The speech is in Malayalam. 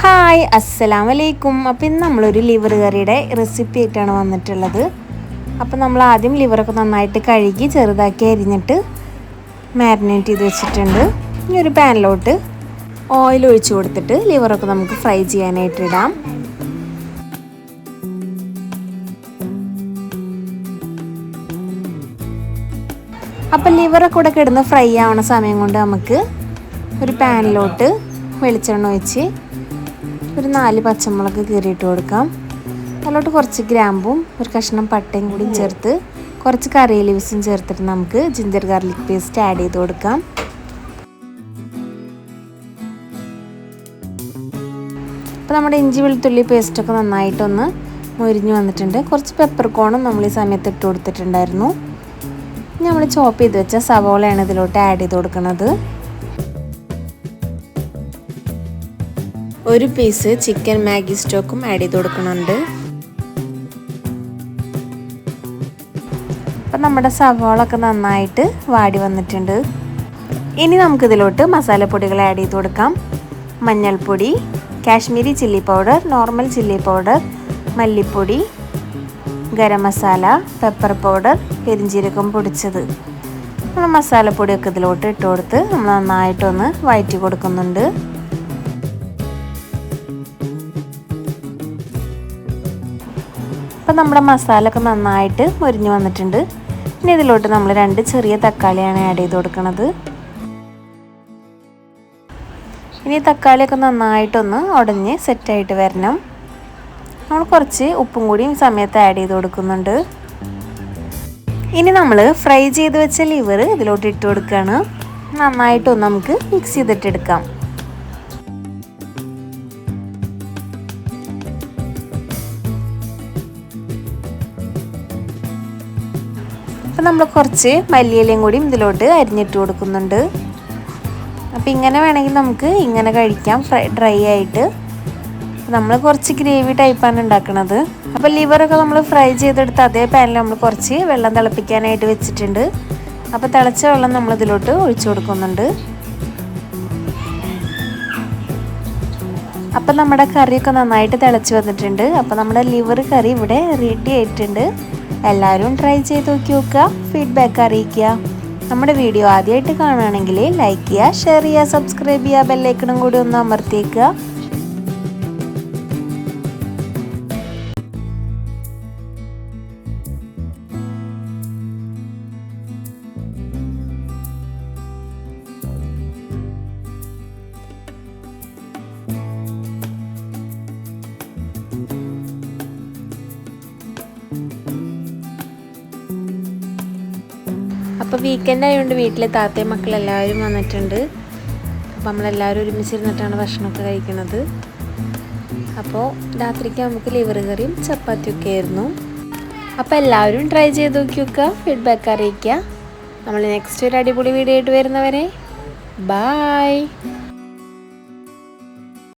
ഹായ് അസ്സലാം വലൈക്കും അപ്പം ഇന്ന് നമ്മളൊരു ലിവർ കറിയുടെ റെസിപ്പി ആയിട്ടാണ് വന്നിട്ടുള്ളത്. അപ്പം നമ്മൾ ആദ്യം ലിവറൊക്കെ നന്നായിട്ട് കഴുകി ചെറുതാക്കി അരിഞ്ഞിട്ട് മാരിനേറ്റ് ചെയ്ത് വെച്ചിട്ടുണ്ട്. ഇനി ഒരു പാനിലോട്ട് ഓയിൽ ഒഴിച്ചു കൊടുത്തിട്ട് ലിവറൊക്കെ നമുക്ക് ഫ്രൈ ചെയ്യാനായിട്ട് ഇടാം. അപ്പം ലിവറൊക്കെ കൂടെ കിടന്ന് ഫ്രൈ ആവുന്ന സമയം കൊണ്ട് നമുക്ക് ഒരു പാനിലോട്ട് വെളിച്ചെണ്ണ ഒഴിച്ച് ഒരു നാല് പച്ചമുളക് കീറിയിട്ട് കൊടുക്കാം. അതിലോട്ട് കുറച്ച് ഗ്രാമ്പും ഒരു കഷ്ണം പട്ടയും കൂടി ചേർത്ത് കുറച്ച് കറി ലീവ്സും ചേർത്തിട്ട് നമുക്ക് ജിഞ്ചർ ഗാർലിക് പേസ്റ്റ് ആഡ് ചെയ്ത് കൊടുക്കാം. അപ്പോൾ നമ്മുടെ ഇഞ്ചി വെളുത്തുള്ളി പേസ്റ്റൊക്കെ നന്നായിട്ടൊന്ന് മൊരിഞ്ഞ് വന്നിട്ടുണ്ട്. കുറച്ച് പെപ്പർ കോണും നമ്മൾ ഈ സമയത്ത് ഇട്ട് കൊടുത്തിട്ടുണ്ടായിരുന്നു. നമ്മൾ ചോപ്പ് ചെയ്ത് വെച്ച സവോളയാണ് ഇതിലോട്ട് ആഡ് ചെയ്ത് കൊടുക്കുന്നത് ഒരു പീസ് ചിക്കൻ മാഗി സ്റ്റോക്കും ആഡ് ചെയ്ത് കൊടുക്കുന്നുണ്ട്. അപ്പം നമ്മുടെ സവാളൊക്കെ നന്നായിട്ട് വാടി വന്നിട്ടുണ്ട്. ഇനി നമുക്കിതിലോട്ട് മസാലപ്പൊടികൾ ആഡ് ചെയ്ത് കൊടുക്കാം. മഞ്ഞൾപ്പൊടി Kashmiri chilli powder normal chilli powder മല്ലിപ്പൊടി ഗരം മസാല പെപ്പർ പൗഡർ പെരിഞ്ചീരകം പൊടിച്ചത്. നമ്മൾ മസാലപ്പൊടിയൊക്കെ ഇതിലോട്ട് ഇട്ട് കൊടുത്ത് നമ്മൾ നന്നായിട്ടൊന്ന് വഴറ്റി കൊടുക്കുന്നുണ്ട്. അപ്പം നമ്മുടെ മസാല ഒക്കെ നന്നായിട്ട് മുരിഞ്ഞു വന്നിട്ടുണ്ട്. ഇനി ഇതിലോട്ട് നമ്മൾ രണ്ട് ചെറിയ തക്കാളിയാണ് ആഡ് ചെയ്ത് കൊടുക്കുന്നത് ഇനി തക്കാളിയൊക്കെ നന്നായിട്ടൊന്ന് ഉടഞ്ഞ് സെറ്റായിട്ട് വരണം. നമ്മൾ കുറച്ച് ഉപ്പും കൂടിയും സമയത്ത് ആഡ് ചെയ്ത് കൊടുക്കുന്നുണ്ട്. ഇനി നമ്മൾ ഫ്രൈ ചെയ്ത് വെച്ച ലിവർ ഇതിലോട്ട് ഇട്ട് കൊടുക്കുകയാണ്. നന്നായിട്ടൊന്ന് നമുക്ക് മിക്സ് ചെയ്തിട്ടെടുക്കാം അപ്പം നമ്മൾ കുറച്ച് മല്ലിയിലയും കൂടി ഇതിലോട്ട് അരിഞ്ഞിട്ട് കൊടുക്കുന്നുണ്ട്. അപ്പം ഇങ്ങനെ വേണമെങ്കിൽ നമുക്ക് ഇങ്ങനെ കഴിക്കാം ഫ്രൈ ഡ്രൈ ആയിട്ട്. നമ്മൾ കുറച്ച് ഗ്രേവി ടൈപ്പാണ് ഉണ്ടാക്കുന്നത് അപ്പോൾ ലിവറൊക്കെ നമ്മൾ ഫ്രൈ ചെയ്തെടുത്ത് അതേ പാനിൽ നമ്മൾ കുറച്ച് വെള്ളം തിളപ്പിക്കാനായിട്ട് വെച്ചിട്ടുണ്ട്. അപ്പോൾ തിളച്ച വെള്ളം നമ്മൾ ഇതിലോട്ട് ഒഴിച്ചു കൊടുക്കുന്നുണ്ട്. അപ്പം നമ്മുടെ കറിയൊക്കെ നന്നായിട്ട് തിളച്ച് വന്നിട്ടുണ്ട്. അപ്പോൾ നമ്മുടെ ലിവർ കറി ഇവിടെ റെഡി ആയിട്ടുണ്ട്. എല്ലാവരും ട്രൈ ചെയ്ത് നോക്കി നോക്കുക ഫീഡ്ബാക്ക് അറിയിക്കുക. നമ്മുടെ വീഡിയോ ആദ്യമായിട്ട് കാണുകയാണെങ്കിൽ ലൈക്ക് ചെയ്യുക ഷെയർ ചെയ്യുക സബ്സ്ക്രൈബ് ചെയ്യുക ബെല്ലൈക്കണും കൂടി ഒന്ന് അമർത്തിയേക്കുക. അപ്പോൾ വീക്കെൻഡ് ആയതുകൊണ്ട് വീട്ടിലെ താത്തയും മക്കളെല്ലാവരും വന്നിട്ടുണ്ട്. അപ്പോൾ നമ്മളെല്ലാവരും ഒരുമിച്ചിരുന്നിട്ടാണ് ഭക്ഷണമൊക്കെ കഴിക്കുന്നത്. അപ്പോൾ രാത്രിക്ക് നമുക്ക് ലിവർ കറിയും ചപ്പാത്തിയൊക്കെ ആയിരുന്നു. അപ്പോൾ എല്ലാവരും ട്രൈ ചെയ്ത് നോക്കി നോക്കുക ഫീഡ്ബാക്ക് അറിയിക്കുക നമ്മൾ നെക്സ്റ്റ് ഒരു അടിപൊളി വീഡിയോ ആയിട്ട് വരുന്നവരെ ബായ്